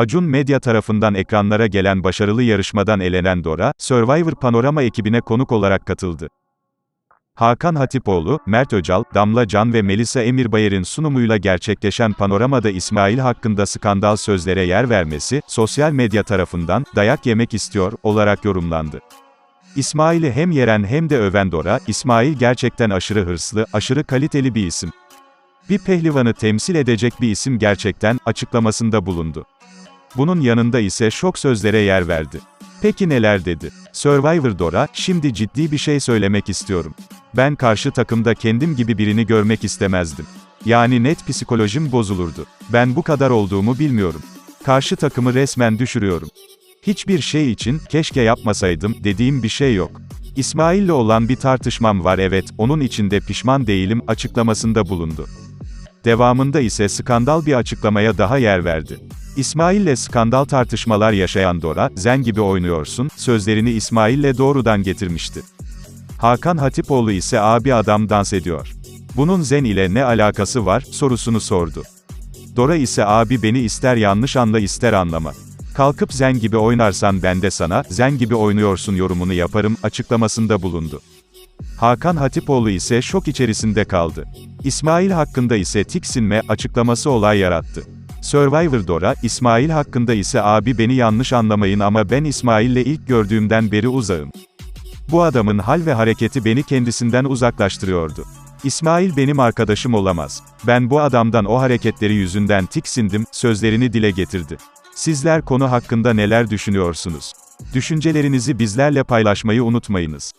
Acun Medya tarafından ekranlara gelen başarılı yarışmadan elenen Dora, Survivor Panorama ekibine konuk olarak katıldı. Hakan Hatipoğlu, Mert Öcal, Damla Can ve Melisa Emirbayer'in sunumuyla gerçekleşen panoramada İsmail hakkında skandal sözlere yer vermesi, sosyal medya tarafından, dayak yemek istiyor, olarak yorumlandı. İsmail'i hem yeren hem de öven Dora, İsmail gerçekten aşırı hırslı, aşırı kaliteli bir isim. Bir pehlivanı temsil edecek bir isim gerçekten, açıklamasında bulundu. Bunun yanında ise şok sözlere yer verdi. Peki neler dedi? Survivor Dora, şimdi ciddi bir şey söylemek istiyorum. Ben karşı takımda kendim gibi birini görmek istemezdim. Yani net psikolojim bozulurdu. Ben bu kadar olduğumu bilmiyorum. Karşı takımı resmen düşürüyorum. Hiçbir şey için, keşke yapmasaydım, dediğim bir şey yok. İsmail'le olan bir tartışmam var evet, onun içinde pişman değilim, açıklamasında bulundu. Devamında ise skandal bir açıklamaya daha yer verdi. İsmail'le skandal tartışmalar yaşayan Dora, zen gibi oynuyorsun, sözlerini İsmail'le doğrudan getirmişti. Hakan Hatipoğlu ise abi adam dans ediyor. Bunun zen ile ne alakası var, sorusunu sordu. Dora ise abi beni ister yanlış anla ister anlama. Kalkıp zen gibi oynarsan ben de sana, zen gibi oynuyorsun yorumunu yaparım, açıklamasında bulundu. Hakan Hatipoğlu ise şok içerisinde kaldı. İsmail hakkında ise tiksinme, açıklaması olay yarattı. Survivor Dora, İsmail hakkında ise abi beni yanlış anlamayın ama ben İsmail'le ilk gördüğümden beri uzağım. Bu adamın hal ve hareketi beni kendisinden uzaklaştırıyordu. İsmail benim arkadaşım olamaz. Ben bu adamdan o hareketleri yüzünden tiksindim, sözlerini dile getirdi. Sizler konu hakkında neler düşünüyorsunuz? Düşüncelerinizi bizlerle paylaşmayı unutmayınız.